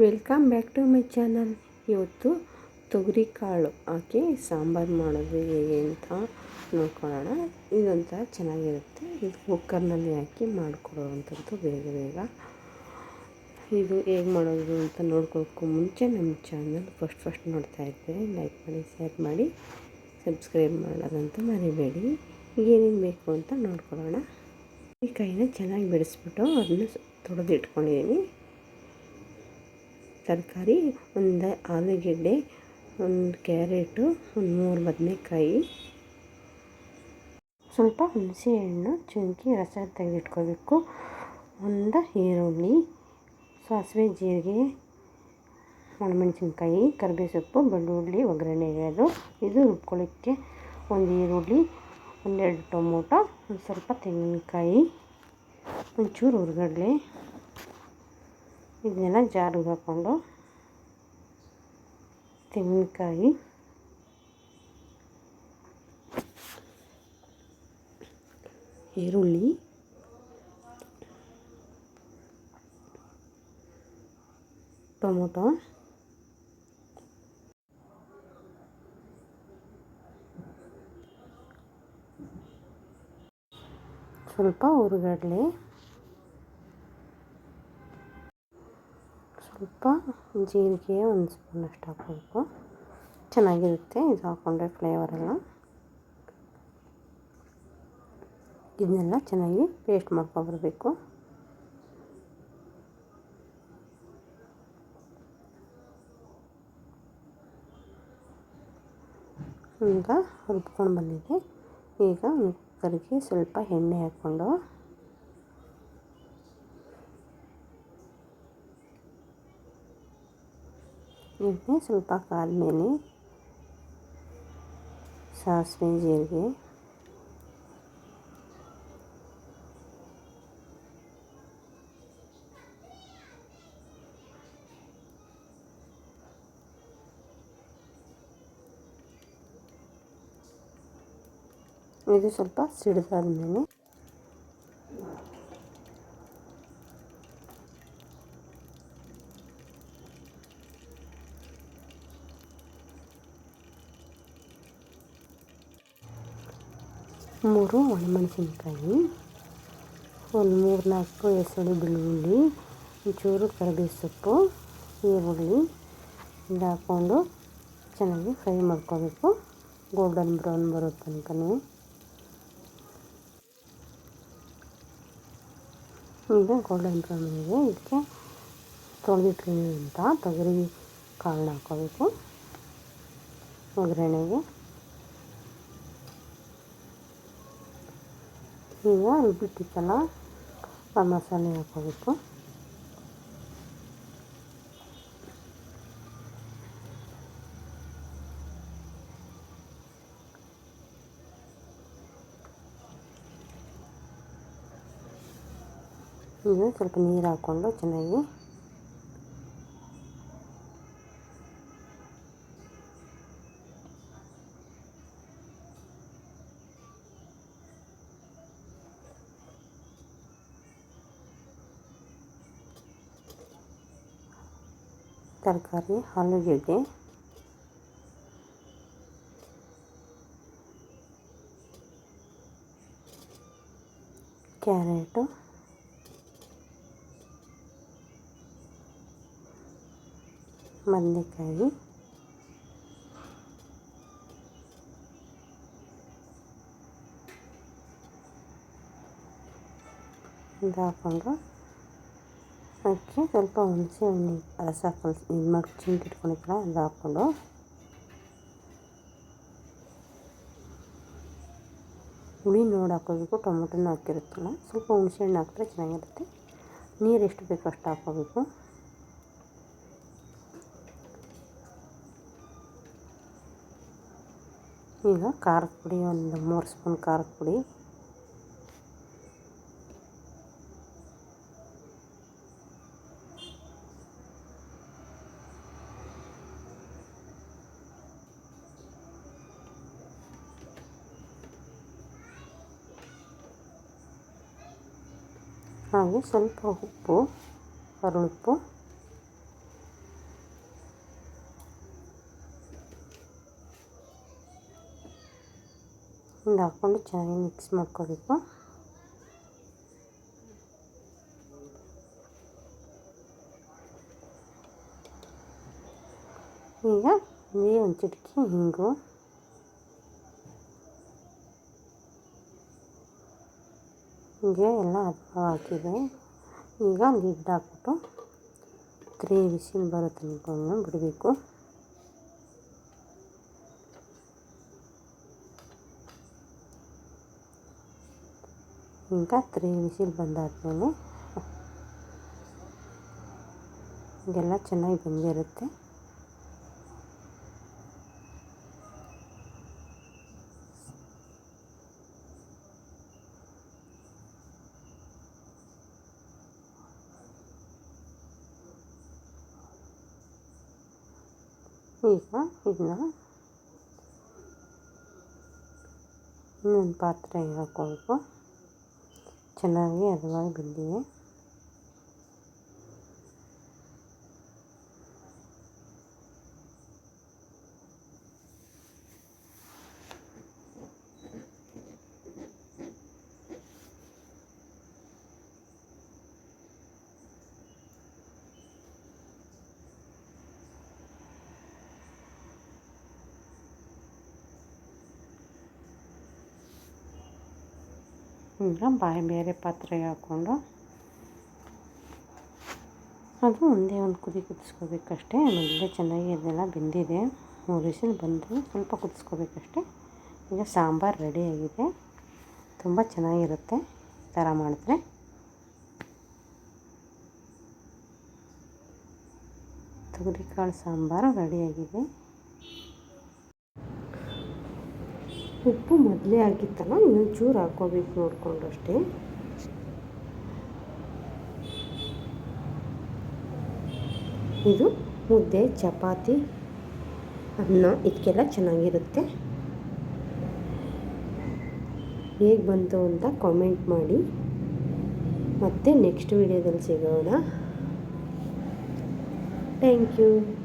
Welcome back to my channel. ಇವತ್ತು ತೊಗರಿ ಕಾಳು ಹಾಕಿ ಸಾಂಬಾರು ಮಾಡೋದು ಹೇಗೆ ಅಂತ ನೋಡ್ಕೊಳ್ಳೋಣ. ಇದೊಂಥರ ಚೆನ್ನಾಗಿರುತ್ತೆ. ಇದು ಕುಕ್ಕರ್ನಲ್ಲಿ ಹಾಕಿ ಮಾಡಿಕೊಡೋವಂಥದ್ದು ಬೇಗ ಬೇಗ. ಇದು ಹೇಗೆ ಮಾಡೋದು ಅಂತ ನೋಡ್ಕೊಳ್ಳೋಕ್ಕೂ ಮುಂಚೆ ನಮ್ಮ ಚಾನಲ್ ಫಸ್ಟ್ ಫಸ್ಟ್ ನೋಡ್ತಾ ಇದ್ದರೆ ಲೈಕ್ ಮಾಡಿ, ಶೇರ್ ಮಾಡಿ, ಸಬ್ಸ್ಕ್ರೈಬ್ ಮಾಡೋದಂತ ಮರಿಬೇಡಿ. ಏನೇನು ಬೇಕು ಅಂತ ನೋಡ್ಕೊಳ್ಳೋಣ. ಈ ಕೈನ ಚೆನ್ನಾಗಿ ಬಿಡಿಸ್ಬಿಟ್ಟು ಅದನ್ನ ತೊಳೆದು ಇಟ್ಕೊಂಡಿದ್ದೀನಿ ತರಕಾರಿ, ಒಂದು ಆಲೂಗೆಡ್ಡೆ, ಒಂದು ಕ್ಯಾರೆಟು, ಒಂದು ಮೂರು ಬದನೆಕಾಯಿ. ಸ್ವಲ್ಪ ಹುಣಸೆ ಹಣ್ಣು ಚುಂಕಿ, ರಸ ತೆಗೆದಿಟ್ಕೋಬೇಕು. ಒಂದು ಈರುಳ್ಳಿ, ಸಾಸಿವೆ, ಜೀರಿಗೆ ಒಣಮೆಣಸಿನ್ಕಾಯಿ ಕರಿಬೇ ಸೊಪ್ಪು ಬೆಳ್ಳುಳ್ಳಿ, ಒಗ್ಗರಣೆ ಅದು ಇದು ರುಬ್ಕೊಳ್ಳೋಕ್ಕೆ ಒಂದು ಈರುಳ್ಳಿ, ಒಂದೆರಡು ಟೊಮೊಟೊ, ಒಂದು ಸ್ವಲ್ಪ ತೆಂಗಿನಕಾಯಿ, ಒಂಚೂರು ಹುರ್ಗಡ್ಲೆ ಇದನ್ನೆಲ್ಲ ಜಾರಿಗೆ ಹಾಕ್ಕೊಂಡು ತೆಂಗಿನಕಾಯಿ ಈರುಳ್ಳಿ ಟೊಮೊಟೊ ಸ್ವಲ್ಪ ಹುರ್ಗಡ್ಲೆ ಸ್ವಲ್ಪ ಜೀರಿಗೆ ಒಂದು ಸ್ಪೂನಷ್ಟು ಹಾಕಬೇಕು. ಚೆನ್ನಾಗಿರುತ್ತೆ, ಇದು ಹಾಕ್ಕೊಂಡ್ರೆ ಫ್ಲೇವರೆಲ್ಲ ಇದನ್ನೆಲ್ಲ ಚೆನ್ನಾಗಿ ಪೇಸ್ಟ್ ಮಾಡ್ಕೊಬರ್ಬೇಕು. ಈಗ ರುಬ್ಕೊಂಡು ಬಂದಿದೆ. ಈಗ ಕುಕ್ಕರ್ಗೆ ಸ್ವಲ್ಪ ಎಣ್ಣೆ ಹಾಕ್ಕೊಂಡು ಎಣ್ಣೆ ಸ್ವಲ್ಪ ಕಾದ್ಮೇಲೆ ಸಾಸಿವೆ ಜೀರಿಗೆ. ಇದು ಸ್ವಲ್ಪ ಸಿಡಿದಾದ್ಮೇಲೆ ಮೂರು ಒಣಮೆಣಸಿನ್ಕಾಯಿ ಒಂದು ಮೂರು ನಾಲ್ಕು ಹೆಸರು ಬೆಳ್ಳುಳ್ಳಿ, ಒಂಚೂರು ಕರಿಬೇವು ಸೊಪ್ಪು, ಈರುಳ್ಳಿ ಇದು ಹಾಕ್ಕೊಂಡು ಚೆನ್ನಾಗಿ ಫ್ರೈ ಮಾಡ್ಕೋಬೇಕು. ಗೋಲ್ಡನ್ ಬ್ರೌನ್ ಬರೋ ತನಕನೂ. ಈಗ ಗೋಲ್ಡನ್ ಬ್ರೌನ್ ಇದೆ ಇದಕ್ಕೆ ತೊಳೆದಿಟ್ಕೊಂಡಿರುವಂಥ ತೊಗರಿ ಕಾಳನ್ನ ಹಾಕೋಬೇಕು ಒಗ್ಗರಣೆಗೆ. ಈಗ ರುಬ್ಬಿಟ್ಟಿತ್ತಲ್ಲ ಆ ಮಸಾಲೆ ಹಾಕೋಬೇಕು ಈಗ ಸ್ವಲ್ಪ ನೀರು ಹಾಕ್ಕೊಂಡು ಚೆನ್ನಾಗಿ ತರಕಾರಿ ಆಲೂಗೆಡ್ಡೆ ಕ್ಯಾರೆಟು ಬದನೆಕಾಯಿ ಇದು ಹಾಕ್ಕೊಂಡು ಅದಕ್ಕೆ ಸ್ವಲ್ಪ ಹುಣಸೆ ಹಣ್ಣು ರಸ ಕಲಿಸಿ ಇದು ಮಾಡಿ ಚಿಂಟಿ ಇಟ್ಕೊಂಡಿದ್ದಲ್ಲ ಅದು ಹಾಕ್ಕೊಂಡು. ಹುಳಿ ನೋಡಿ ಹಾಕೋಬೇಕು, ಟೊಮೊಟೊನೂ ಹಾಕಿರುತ್ತಲ್ಲ, ಸ್ವಲ್ಪ ಹುಣಸೆ ಹಣ್ಣು ಹಾಕಿದ್ರೆ ಚೆನ್ನಾಗಿರುತ್ತೆ. ನೀರು ಎಷ್ಟು ಬೇಕೋ ಅಷ್ಟು ಹಾಕ್ಕೋಬೇಕು ಈಗ ಖಾರದ ಪುಡಿ, ಒಂದು ಮೂರು ಸ್ಪೂನ್ ಖಾರದ ಪುಡಿ. ಹಾಗೆ ಸ್ವಲ್ಪ ಉಪ್ಪು ಕರಳುಪ್ಪು ಹಿಂಗೆ ಹಾಕ್ಕೊಂಡು ಚೆನ್ನಾಗಿ ಮಿಕ್ಸ್ ಮಾಡ್ಕೋಬೇಕು. ಈಗ ಒಂದು ಚಿಟಕಿ ಹಿಂಗು. ಹೀಗೆ ಎಲ್ಲ ಹಾಕಿದೆ. ಈಗ ಲಿಡ್ ಹಾಕ್ಬಿಟ್ಟು ತ್ರೀ ವಿಸಿಲ್ ಬರೋ ತನಕ ಬಿಡಬೇಕು. ಈಗ ತ್ರೀ ವಿಸಿಲ್ ಬಂದಾದಮೇಲೆ ಇದೆಲ್ಲ ಚೆನ್ನಾಗಿ ಬಂದಿರುತ್ತೆ. ಈಗ ಇದನ್ನ ಇನ್ನೊಂದು ಪಾತ್ರೆ ಹಾಕ್ಕೊಬೇಕು ಚೆನ್ನಾಗಿ ಹದವಾಗಿ ಬಂದಿದೆ ಬಾಯಿ ಬೇರೆ ಪಾತ್ರೆ ಹಾಕ್ಕೊಂಡು. ಅದು ಒಂದೇ ಒಂದು ಕುದಿ ಕುದಿಸ್ಕೋಬೇಕಷ್ಟೇ. ಆಮೇಲೆ ಚೆನ್ನಾಗಿ ಅದೆಲ್ಲ ಬೆಂದಿದೆ. ಮೂರು ವಿಸಿಲ್ ಬಂದು ಸ್ವಲ್ಪ ಕುದಿಸ್ಕೋಬೇಕಷ್ಟೇ. ಈಗ ಸಾಂಬಾರು ರೆಡಿಯಾಗಿದೆ ತುಂಬ ಚೆನ್ನಾಗಿರುತ್ತೆ ಈ ಥರ ಮಾಡಿದ್ರೆ. ತೊಗರಿಕಾಳು ಸಾಂಬಾರು ರೆಡಿಯಾಗಿದೆ ಉಪ್ಪು ಮೊದಲೇ ಆಗಿತ್ತಲ್ಲ ಇನ್ನೊಂದು ಚೂರು ಹಾಕ್ಕೋಬೇಕು ನೋಡಿಕೊಂಡು ಅಷ್ಟೇ. ಇದು ಮುದ್ದೆ, ಚಪಾತಿ, ಅನ್ನ ಇದಕ್ಕೆಲ್ಲ ಚೆನ್ನಾಗಿರುತ್ತೆ. ಹೇಗೆ ಬಂತು ಅಂತ ಕಾಮೆಂಟ್ ಮಾಡಿ. ಮತ್ತೆ ನೆಕ್ಸ್ಟ್ ವಿಡಿಯೋದಲ್ಲಿ ಸಿಗೋಣ. Thank you